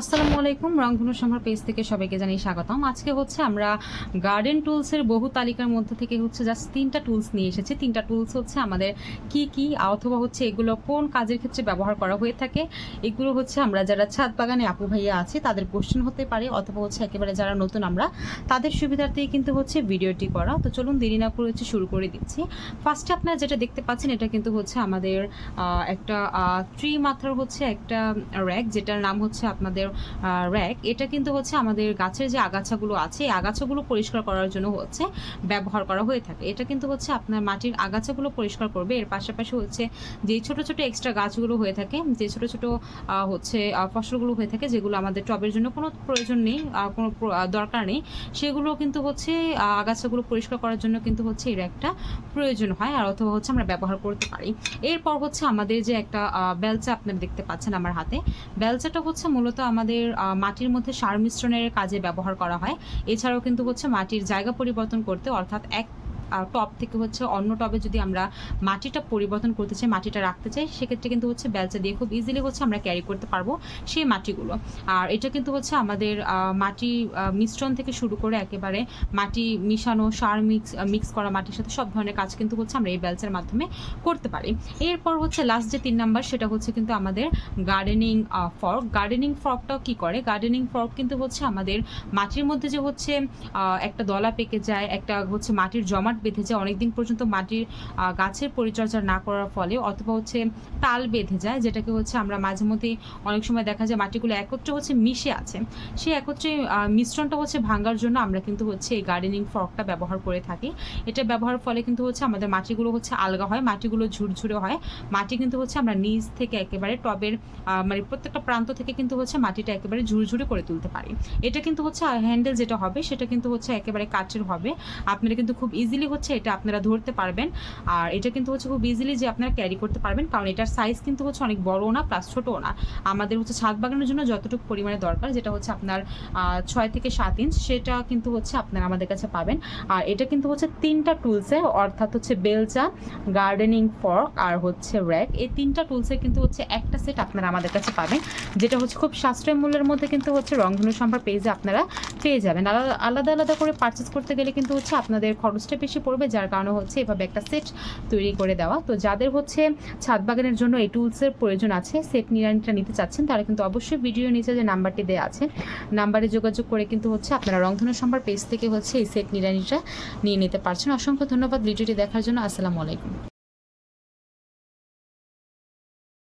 আসসালামু আলাইকুম, রংধনু সম্ভার পেজ থেকে সবাইকে জানিয়ে স্বাগতম। আজকে হচ্ছে আমরা গার্ডেন টুলসের বহু তালিকার মধ্যে থেকে হচ্ছে জাস্ট তিনটা টুলস নিয়ে এসেছি। তিনটা টুলস হচ্ছে আমাদের কি কি, অথবা হচ্ছে এগুলো কোন কাজের ক্ষেত্রে ব্যবহার করা হয়ে থাকে। এগুলো হচ্ছে আমরা যারা ছাদ বাগানে আপু ভাইয়া আছে, তাদের কোশ্চেন হতে পারে, অথবা হচ্ছে একেবারে যারা নতুন আমরা, তাদের সুবিধার্থেই কিন্তু হচ্ছে ভিডিওটি করা। তো চলুন দেরি না করে হচ্ছে শুরু করে দিচ্ছি। ফার্স্টে আপনারা যেটা দেখতে পাচ্ছেন, এটা কিন্তু হচ্ছে আমাদের একটা ট্রি মাথার হচ্ছে একটা র্যাক যেটার নাম হচ্ছে আপনাদের র্যাক এটা কিন্তু হচ্ছে আমাদের গাছের যে আগাছাগুলো আছে, এই আগাছাগুলো পরিষ্কার করার জন্য হচ্ছে ব্যবহার করা হয়ে থাকে। এটা কিন্তু হচ্ছে আপনার মাটির আগাছাগুলো পরিষ্কার করবে। এর পাশাপাশি হচ্ছে যে ছোট ছোট এক্সট্রা গাছগুলো হয়ে থাকে, যে ছোট ছোট হচ্ছে ফসলগুলো হয়ে থাকে, যেগুলো আমাদের টবের জন্য কোনো প্রয়োজন নেই কোনো দরকার নেই, সেগুলো কিন্তু হচ্ছে আগাছাগুলো পরিষ্কার করার জন্য কিন্তু হচ্ছে এর একটা প্রয়োজন হয়, আর অথবা হচ্ছে আমরা ব্যবহার করতে পারি। এরপর হচ্ছে আমাদের যে একটা বেলচা আপনারা দেখতে পাচ্ছেন আমার হাতে। বেলচাটা হচ্ছে মূলত আমাদের মাটির মধ্যে সার মিশ্রণের কাজে ব্যবহার করা হয়। এছাড়াও কিন্তু হচ্ছে মাটির জায়গা পরিবর্তন করতে অর্থাৎ এক টপ থেকে হচ্ছে অন্য টবে যদি আমরা মাটিটা পরিবর্তন করতে চাই, মাটিটা রাখতে চাই, সেক্ষেত্রে কিন্তু হচ্ছে বেলচা দিয়ে খুব ইজিলি হচ্ছে আমরা ক্যারি করতে পারব সেই মাটিগুলো। আর এটা কিন্তু হচ্ছে আমাদের মাটি মিশ্রণ থেকে শুরু করে একেবারে মাটি মিশানো, সার মিক্স মিক্স করা মাটির সাথে সব ধরনের কাজ কিন্তু হচ্ছে আমরা এই বেলচার মাধ্যমে করতে পারি। এরপর হচ্ছে লাস্ট যে তিন নাম্বার সেটা হচ্ছে কিন্তু আমাদের গার্ডেনিং ফর্ক গার্ডেনিং ফর্কটাও কি করে? গার্ডেনিং ফর্ক কিন্তু হচ্ছে আমাদের মাটির মধ্যে যে হচ্ছে একটা দলা পেকে যায়, একটা হচ্ছে মাটির জমাট বেঁধে যায়, অনেকদিন পর্যন্ত মাটির গাছের পরিচর্যা না করার ফলে অথবা হচ্ছে তাল বেঁধে যায়, যেটাকে হচ্ছে আমরা মাঝে মধ্যে অনেক সময় দেখা যায় মাটিগুলো একত্রে হচ্ছে মিশে আছে। সেই একত্রে মিশ্রণটা হচ্ছে ভাঙার জন্য আমরা কিন্তু হচ্ছে এই গার্ডেনিং ফর্কটা ব্যবহার করে থাকি। এটা ব্যবহারের ফলে কিন্তু হচ্ছে আমাদের মাটিগুলো হচ্ছে আলগা হয়, মাটিগুলো ঝুরঝুরে হয়। মাটি কিন্তু হচ্ছে আমরা নিচ থেকে একেবারে টবের মানে প্রত্যেকটা প্রান্ত থেকে কিন্তু হচ্ছে মাটিটা একেবারে ঝুরঝুরে করে তুলতে পারি। এটা কিন্তু হচ্ছে হ্যান্ডেল যেটা হবে সেটা কিন্তু হচ্ছে একেবারে কাঠের হবে। আপনারা কিন্তু খুব ইজিলি হচ্ছে এটা আপনারা ধরতে পারবেন। আর এটা কিন্তু হচ্ছে খুব ইজিলি যে আপনারা ক্যারি করতে পারবেন, কারণ এটার সাইজ কিন্তু হচ্ছে অনেক বড়ও না প্লাস ছোটও না। আমাদের হচ্ছে ছাদ বাগানের জন্য যতটুকু পরিমাণে দরকার, যেটা হচ্ছে আপনার ছয় থেকে সাত ইঞ্চ সেটা কিন্তু হচ্ছে আপনারা আমাদের কাছে পাবেন। আর এটা কিন্তু হচ্ছে তিনটা টুলসে অর্থাৎ হচ্ছে বেলচা গার্ডেনিং ফর্ক আর হচ্ছে র্যাক এই তিনটা টুলসের কিন্তু হচ্ছে একটা সেট আপনারা আমাদের কাছে পাবেন, যেটা হচ্ছে খুব সাশ্রয় মূল্যের মধ্যে কিন্তু হচ্ছে রংধনু সম্ভার পেজে আপনারা পেয়ে যাবেন। আলাদা আলাদা করে পারচেস করতে গেলে কিন্তু হচ্ছে আপনাদের খরচটা বেশি পড়বে, যার কারণে হচ্ছে এভাবে একটা সেট তৈরি করে দেওয়া। তো যাদের হচ্ছে ছাদ বাগানের জন্য এই টুলসের প্রয়োজন আছে সেট নিরানিটা নিতে চাচ্ছেন, তারা কিন্তু অবশ্যই ভিডিও নিচে যে নাম্বারটি দেওয়া আছে নাম্বারে যোগাযোগ করে কিন্তু হচ্ছে আপনারা রংধনু সম্ভার পেজ থেকে হচ্ছে এই সেট নিরানিটা নিয়ে নিতে পারছেন। অসংখ্য ধন্যবাদ ভিডিওটি দেখার জন্য। আসসালামু আলাইকুম।